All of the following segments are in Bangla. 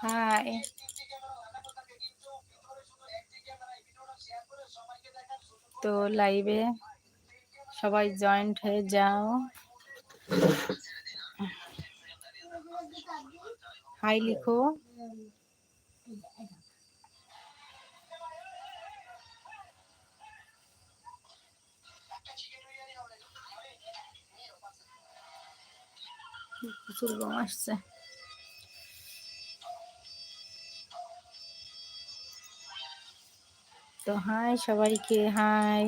হাই তো লাইভে সবাই জয়েন্ট হয়ে যাও। হাই লিখো। প্রচুর গম আসছে। তো হাই সবাইকে হাই।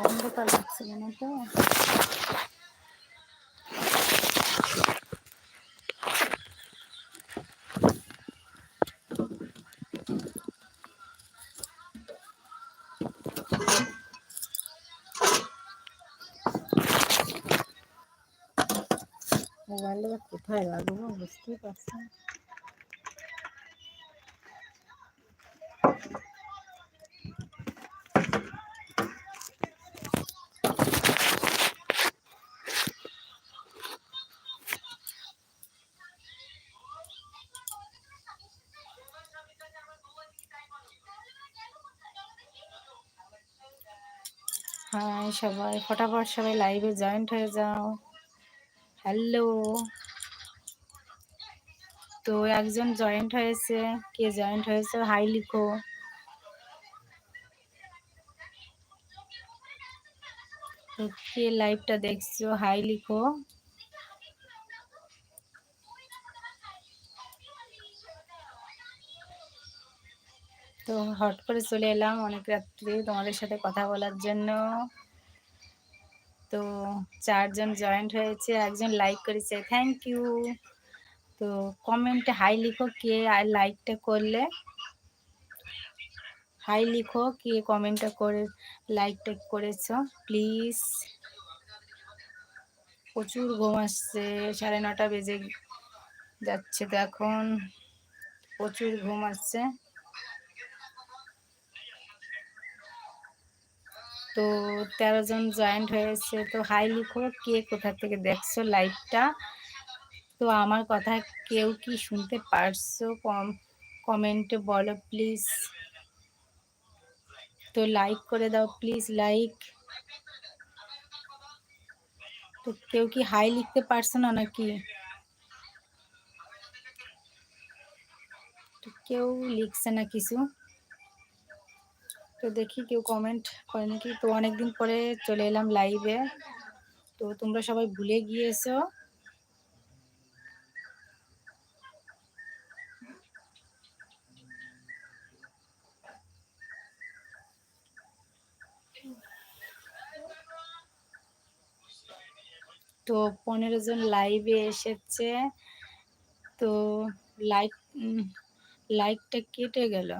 অন্ধকার লাগছে না তো? মোবাইলটা কোথায় রাখব বুঝতেই পারছি হ্যাঁ সবাই ফটাফট সবাই লাইভে জয়েন্ট হয়ে যাও। হ্যালো। তো একজন জয়েন্ট হয়েছে। কে জয়েন্ট হয়েছে? হাই লিখো। তো কে লাইভটা দেখছ? হাই লিখো। তো হট করে চলে এলাম অনেক রাত্রে তোমাদের সাথে কথা বলার জন্য। তো চারজন জয়েন্ট হয়েছে, একজন লাইক করেছে থ্যাংক ইউ তো কমেন্টে হাই লিখো কে আর লাইকটা করলে। হাই লিখো কে কমেন্টটা করে লাইকটা করেছ প্লিজ প্রচুর ঘুম আসছে, সাড়ে নটা বেজে যাচ্ছে তো এখন। প্রচুর ঘুম আসছে। তো তেরো জন জয়েন্ট হয়েছে। তো হাই লিখো, কে কোথা থেকে দেখছ লাইভটা তো আমার কথা কেউ কি শুনতে পারছ? কম কমেন্টে বলো প্লিজ তো লাইক করে দাও প্লিজ লাইক তো কেউ কি হাই লিখতে পারছ না নাকি? কেউ লিখছে না কিছু। তো দেখি কেউ কমেন্ট করে নাকি। তো অনেকদিন পরে চলে এলাম লাইভে তো তোমরা সবাই ভুলে গিয়েছো। তো পনেরো জন লাইভে এসেছে। তো লাইক লাইকটা কেটে গেল।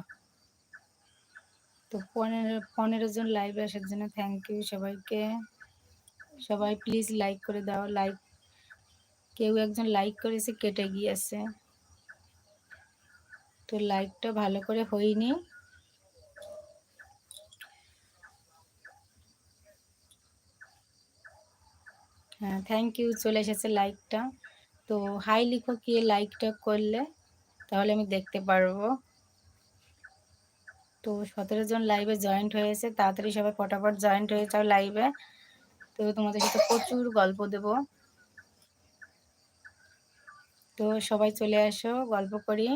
তো পনেরো পনেরো জন লাইভে আসার জন্য থ্যাংক ইউ সবাইকে। সবাই প্লিজ লাইক করে দাও লাইক কেউ একজন লাইক করেছে, কেটে গিয়েছে। তো লাইকটা ভালো করে হয়নি। হ্যাঁ থ্যাংক ইউ চলে এসেছে লাইকটা তো হাই লিখো কি লাইকটা করলে, তাহলে আমি দেখতে পারব। তো সতেরো জন লাইভে জয়েন্ট হয়েছে, তাড়াতাড়ি সবাই ফটাফট জয়েন্ট হয়ে যাও লাইভে তো তোমাদের সাথে প্রচুর গল্প দেব। তো সবাই চলে আসো, গল্প করি।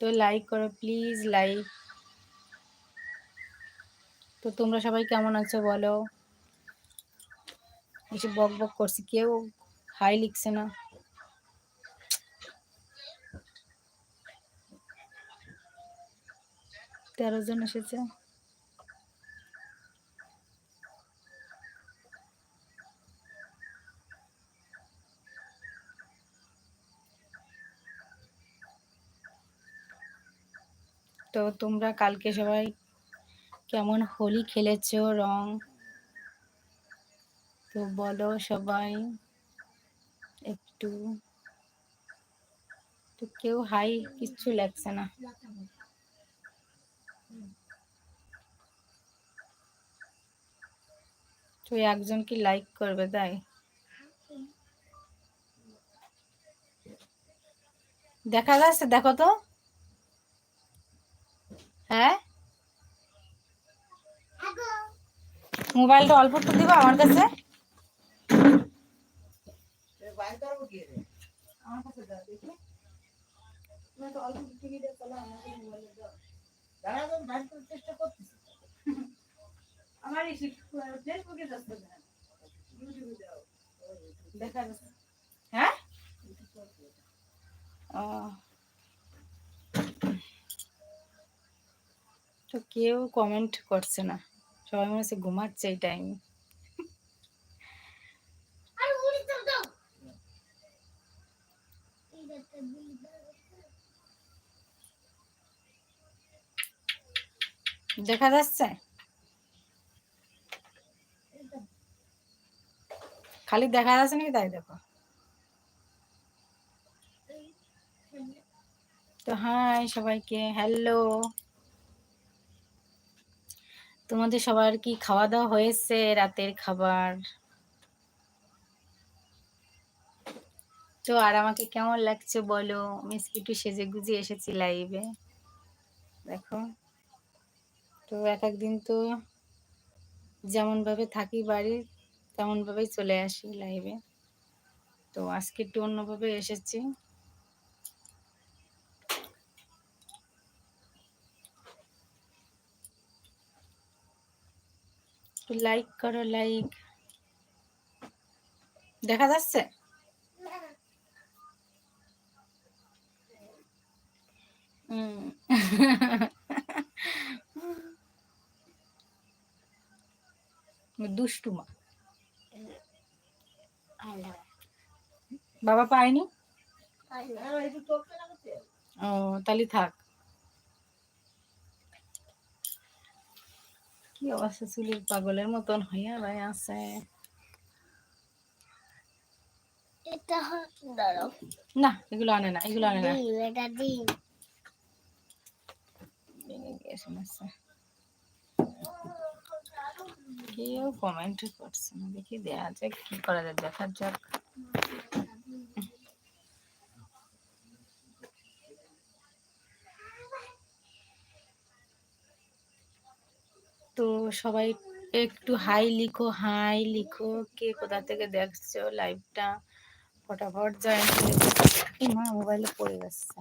তো লাইক করো প্লিজ লাইক তো তোমরা সবাই কেমন আছো বলো? কিছু বক বক করছি, কেউ হাই লিখছে না। তেরো জন এসেছে। তো তোমরা কালকে সবাই কেমন হোলি খেলেছো, রং? তো বলো সবাই একটু। তো কেউ হাই, কিচ্ছু লাগছে না। তো একজন কি লাইক করবে, তাই? দেখা যাচ্ছে, দেখো তো। হ্যাঁ? মোবাইলটা অল্প একটু দিবা আমার কাছে? চেষ্টা করতেছি। আমার এই ফেসবুকে যাচ্ছে না। ইউটিউবে দাও দেখা যাচ্ছে। হ্যাঁ? ও। তো কেউ কমেন্ট করছে না। সবাই মনে হচ্ছে ঘুমাচ্ছে এই টাইম দেখা যাচ্ছে? খালি দেখা যাচ্ছে নাকি তাই দেখো। তো হাই সবাইকে, হ্যালো। তোমাদের সবার কি খাওয়া দাওয়া হয়েছে রাতের খাবার? তো আর আমাকে কেমন লাগছে বলো? মিস একটু সেজে গুজে এসেছি লাইভে দেখো। তো এক একদিন তো যেমন ভাবে থাকি বাড়ির তেমন ভাবেই চলে আসি লাইভে তো আজকে একটু অন্যভাবে এসেছি। লাইক করো লাইক দেখা যাচ্ছে? দুষ্টুমা। বাবা পায়নি? ও তাহলে থাক। কি অবস্থা চুলির পাগলের মতন? হইয়া ভাই আছে। না এগুলো আনে না এগুলো আনে না। গিয়ে সমস্যা। কেউ কমেন্ট করছে না। দেখি দেয়া যাক, কি করা যায়, দেখা যাক। তো সবাই একটু হাই লিখো হাই লিখো, কে কোথা থেকে দেখছ লাইভটা ফটাফট জয়েন করে মা মোবাইলে পড়ে যাচ্ছে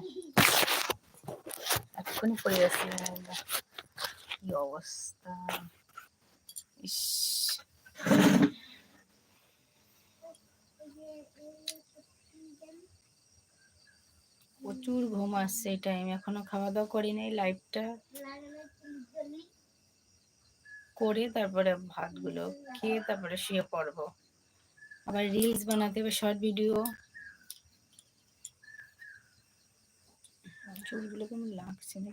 এক্ষুনি পড়ে যাচ্ছে কি অবস্থা? প্রচুর ঘুম আসছে এই টাইম এখনও খাওয়া দাওয়া করি নাই লাইফটা করে তারপরে ভাতগুলো খেয়ে তারপরে শুয়ে পড়ব। আবার রিলস বানাতে হবে শর্ট ভিডিও চুলগুলো কেমন লাগছে না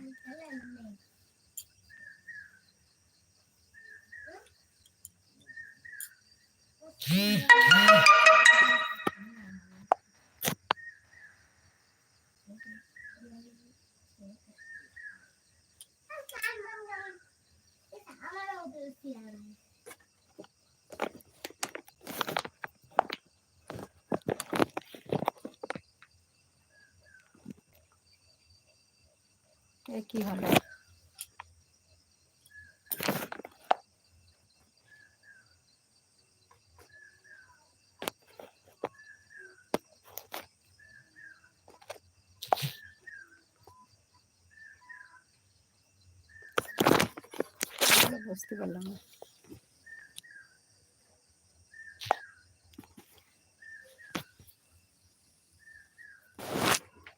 কি হলো বুঝতে পারলাম না।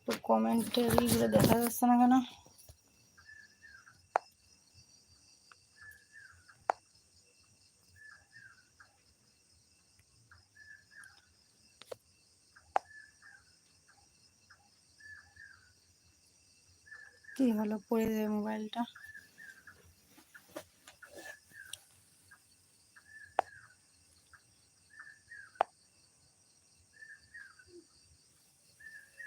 তো কমেন্টের ইগুলো দেখা যাচ্ছে না কেন? কি হলো, পড়ে যাবে মোবাইলটা